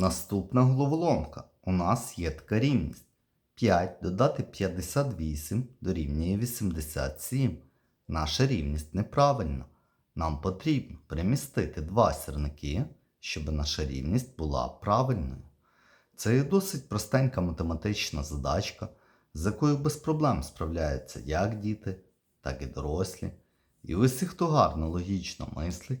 Наступна головоломка. У нас є така рівність. 5 додати 58 дорівнює 87. Наша рівність неправильна. Нам потрібно перемістити два сірники, щоб наша рівність була правильною. Це є досить простенька математична задачка, з якою без проблем справляються як діти, так і дорослі. І усі, хто гарно логічно мислить,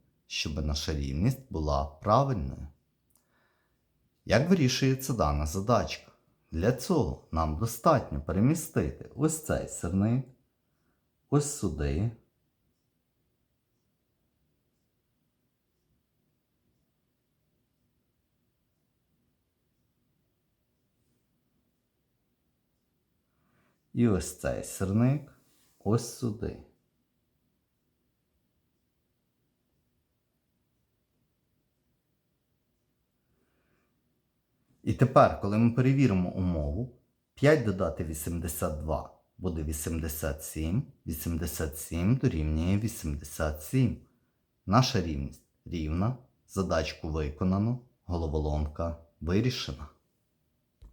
щоб наша рівність була правильною. Як вирішується дана задачка? Для цього нам достатньо перемістити ось цей сирник, ось сюди. І ось цей сирник ось сюди. І тепер, коли ми перевіримо умову, 5 додати 82 буде 87, 87 дорівнює 87. Наша рівність рівна, задачку виконано, головоломка вирішена.